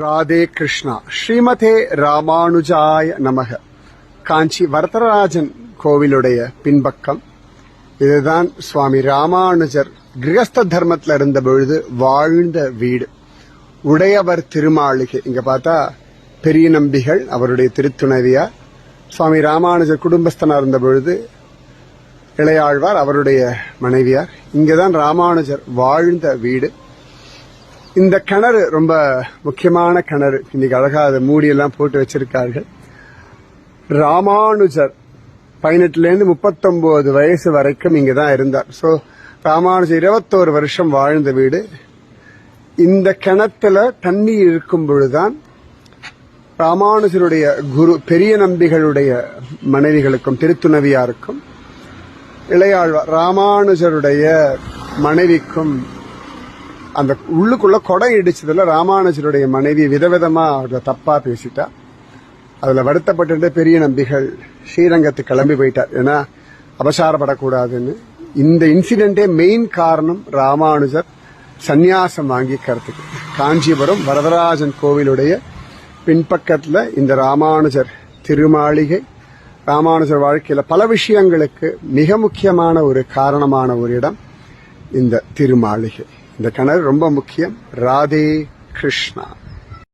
ராதே கிருஷ்ணா. ஸ்ரீமதே ராமானுஜாய நமக. காஞ்சி வரதராஜன் கோவிலுடைய பின்பக்கம். இதுதான் சுவாமி ராமானுஜர் கிரகஸ்த தர்மத்தில் இருந்த பொழுது வாழ்ந்த வீடு. உடையவர் திருமாளிகை. இங்க பார்த்தா பெரிய நம்பிகள் அவருடைய திருத்துணைவியார் சுவாமி ராமானுஜர் குடும்பஸ்தனா இருந்த பொழுது இளையாழ்வார் அவருடைய மனைவியார். இங்கதான் ராமானுஜர் வாழ்ந்த வீடு. இந்த கிணறு ரொம்ப முக்கியமான கிணறு. இன்னைக்கு அழகா அதை மூடியெல்லாம் போட்டு வச்சிருக்கார்கள். ராமானுஜர் பதினெட்டுல இருந்து முப்பத்தொன்பது வயசு வரைக்கும் இங்கே தான் இருந்தார். ஸோ ராமானுஜர் இருபத்தோரு வருஷம் வாழ்ந்த வீடு. இந்த கிணத்துல தண்ணி இருக்கும் பொழுதுதான் ராமானுஜருடைய குரு பெரிய நம்பிகளுடைய மனைவிகளுக்கும் திருத்துணவியாருக்கும் இளையாழ்வார் ராமானுஜருடைய மனைவிக்கும் அந்த உள்ளுக்குள்ள கொடை இடிச்சதுல ராமானுஜருடைய மனைவி விதவிதமா அவர்களை தப்பா பேசிட்டா. அதுல வருத்தப்பட்டு பெரிய நம்பிகள் ஸ்ரீரங்கத்துக்கு கிளம்பி போயிட்டார். ஏன்னா அபசாரப்படக்கூடாதுன்னு. இந்த இன்சிடென்டே மெயின் காரணம் ராமானுஜர் சந்நியாசம் வாங்கிக்கிறதுக்கு. காஞ்சிபுரம் வரதராஜன் கோவிலுடைய பின்பக்கத்துல இந்த ராமானுஜர் திருமாளிகை ராமானுஜர் வாழ்க்கையில பல விஷயங்களுக்கு மிக முக்கியமான ஒரு காரணமான ஒரு இடம் இந்த திருமாளிகை. இந்த கிணறு ரொம்ப முக்கியம். ராதே கிருஷ்ணா.